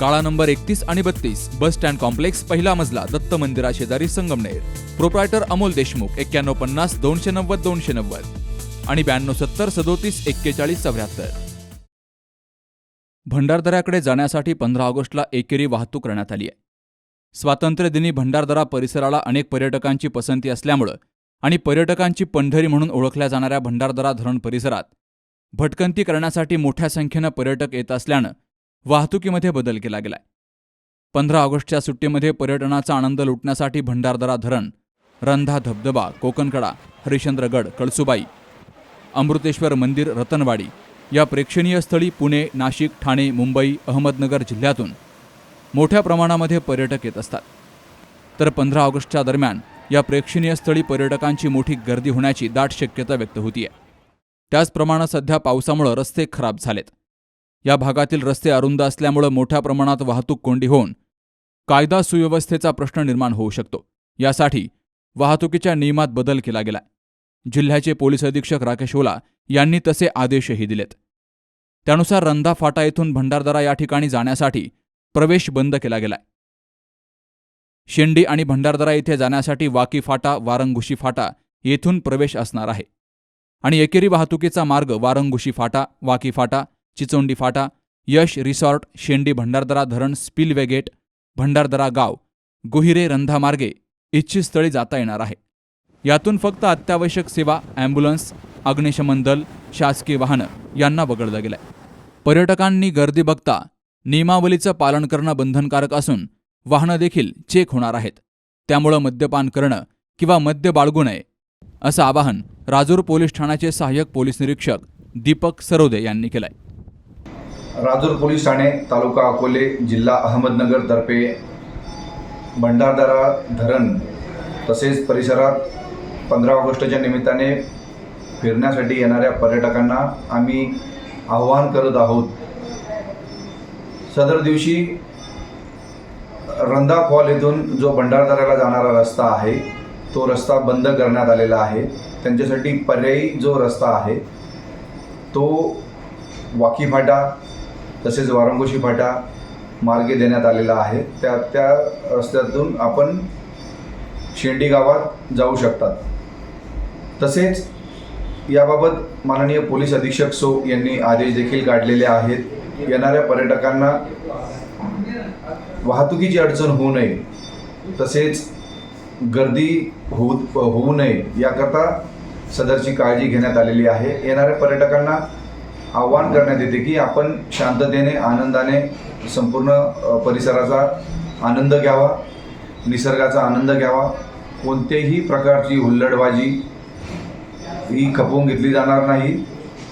काळा नंबर एकतीस आणि बत्तीस बस स्टँड कॉम्प्लेक्स पहिला मजला दत्त मंदिरा शेजारी संगमनेर. प्रोप्रायटर अमोल देशमुख एक्क्याण्णव पन्नास दोनशे नव्वद दोनशे नव्वद. आणि ब्याण्णव सत्तर सदोतीस एक्केचाळीस चौऱ्याहत्तर. भंडारदऱ्याकडे जाण्यासाठी पंधरा ऑगस्टला एकेरी वाहतूक करण्यात आली आहे. स्वातंत्र्यदिनी भंडारदरा परिसराला अनेक पर्यटकांची पसंती असल्यामुळं आणि पर्यटकांची पंढरी म्हणून ओळखल्या जाणाऱ्या भंडारदरा धरण परिसरात भटकंती करण्यासाठी मोठ्या संख्येनं पर्यटक येत असल्यानं वाहतुकीमध्ये बदल केला गेलाय. पंधरा ऑगस्टच्या सुट्टीमध्ये पर्यटनाचा आनंद लुटण्यासाठी भंडारदरा धरण रंधा धबधबा कोकणकडा हरिश्चंद्रगड कळसुबाई अमृतेश्वर मंदिर रतनवाडी या प्रेक्षणीय स्थळी पुणे नाशिक ठाणे मुंबई अहमदनगर जिल्ह्यातून मोठ्या प्रमाणामध्ये पर्यटक येत असतात. तर पंधरा ऑगस्टच्या दरम्यान या प्रेक्षणीय स्थळी पर्यटकांची मोठी गर्दी होण्याची दाट शक्यता व्यक्त होतीये. त्याचप्रमाणे सध्या पावसामुळे रस्ते खराब झालेत. या भागातील रस्ते अरुंद असल्यामुळे मोठ्या प्रमाणात वाहतूक कोंडी होऊन कायदा सुव्यवस्थेचा प्रश्न निर्माण होऊ शकतो. यासाठी वाहतुकीच्या नियमात बदल केला गेलाय. जिल्ह्याचे पोलीस अधीक्षक राकेश ओला यांनी तसे आदेशही दिलेत. त्यानुसार रंधा फाटा येथून भंडारदरा या ठिकाणी जाण्यासाठी प्रवेश बंद केला गेलाय. शेंडी आणि भंडारदरा येथे जाण्यासाठी वाकी फाटा वारंगुशी फाटा येथून प्रवेश असणार आहे. आणि एकेरी वाहतुकीचा मार्ग वारंगुशी फाटा वाकी फाटा चिचोंडी फाटा यश रिसॉर्ट शेंडी भंडारदरा धरण स्पिलवे गेट भंडारदरा गाव गुहिरे रंधा मार्गे इच्छित स्थळी जाता येणार आहे. यातून फक्त अत्यावश्यक सेवा ॲम्ब्युलन्स अग्निशमन दल शासकीय वाहनं यांना वगळलं गेलंय. पर्यटकांनी गर्दी बघता नियमावलीचं पालन करणं बंधनकारक असून वाहनं देखील चेक होणार आहेत. त्यामुळं मद्यपान करणं किंवा मद्य बाळगू नये असं आवाहन राजूर पोलीस ठाण्याचे सहाय्यक पोलीस निरीक्षक दीपक सरोदे यांनी केलंय. राजूर पोलीस ठाणे तालुका अकोले जिल्हा अहमदनगर तर्फे भंडारदरा धरण तसेच परिसरात पंधरा ऑगस्टच्या निमित्ताने फिरण्यासाठी येणाऱ्या पर्यटकांना आम्ही आव्हान करत आहोत. सदर दिवशी रंधा फॉल येथून जो भंडारदऱ्याला जाणारा रस्ता आहे तो रस्ता बंद करण्यात आलेला आहे. त्यांच्यासाठी पर्यायी जो रस्ता आहे तो वाकीफाटा तसेच वारंगोशी फाटा मार्गे देण्यात आलेला आहे. त्या त्या रस्त्यातून आपण शेंडी गावात जाऊ शकतात. तसेच याबाबत माननीय पोलीस अधीक्षक सो यांनी आदेश देखील काढलेले आहेत. येणाऱ्या पर्यटकांना वाहतुकीची अडचण होऊ नये. तसेच गर्दी होऊ होऊ नये याकरता सदरची काळजी घेण्यात आलेली आहे. येणाऱ्या पर्यटकांना आव्हान करण्यात येते की आपण शांततेने आनंदाने संपूर्ण परिसराचा आनंद घ्यावा निसर्गाचा आनंद घ्यावा. कोणत्याही प्रकारची हुल्लडबाजी ही खपवून घेतली जाणार नाही.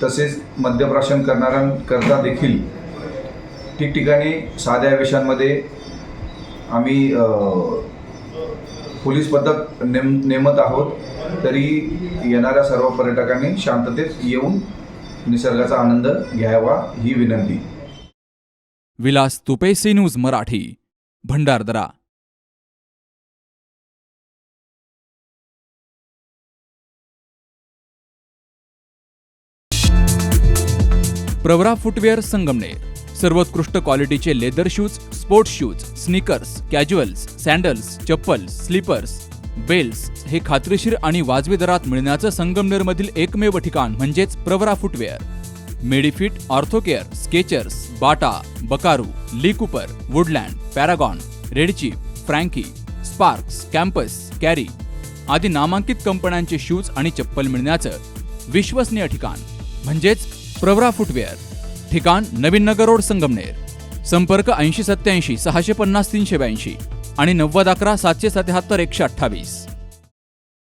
तसेच मद्यप्राशन करणाऱ्यांकरता देखील ठिकठिकाणी साध्या वेशांमध्ये आम्ही पोलीस पथक नेम नेमत आहोत. तरी येणाऱ्या सर्व पर्यटकांनी शांततेत येऊन निसर्गाचा आनंद घ्यावा ही विनंती. Vilas Tupe C news Marathi Bhandardara. Pravara footwear Sangamner. सर्वोत्कृष्ट क्वालिटीचे leather shoes sports shoes sneakers casuals sandals चप्पल स्लीपर्स बेल्स हे खात्रीशीर आणि वाजवी दरात मिळण्याचं संगमनेरमधील एकमेव ठिकाण म्हणजेच Pravara footwear. Medifit Orthocare Skechers Bata Buckaroo Lee Cooper Woodland Paragon Red Chief Frankie Sparx Campus Carry आदी नामांकित कंपन्यांचे शूज आणि चप्पल मिळण्याचं विश्वसनीय ठिकाण म्हणजेच प्रवरा फुटवेअर. ठिकाण नवीन नगर रोड संगमनेर. संपर्क ऐंशी सत्याऐंशी सहाशे पन्नास तीनशे ब्याऐंशी. आणि नव्वद अकरा सातशे सत्याहत्तर एकशे अठ्ठावीस.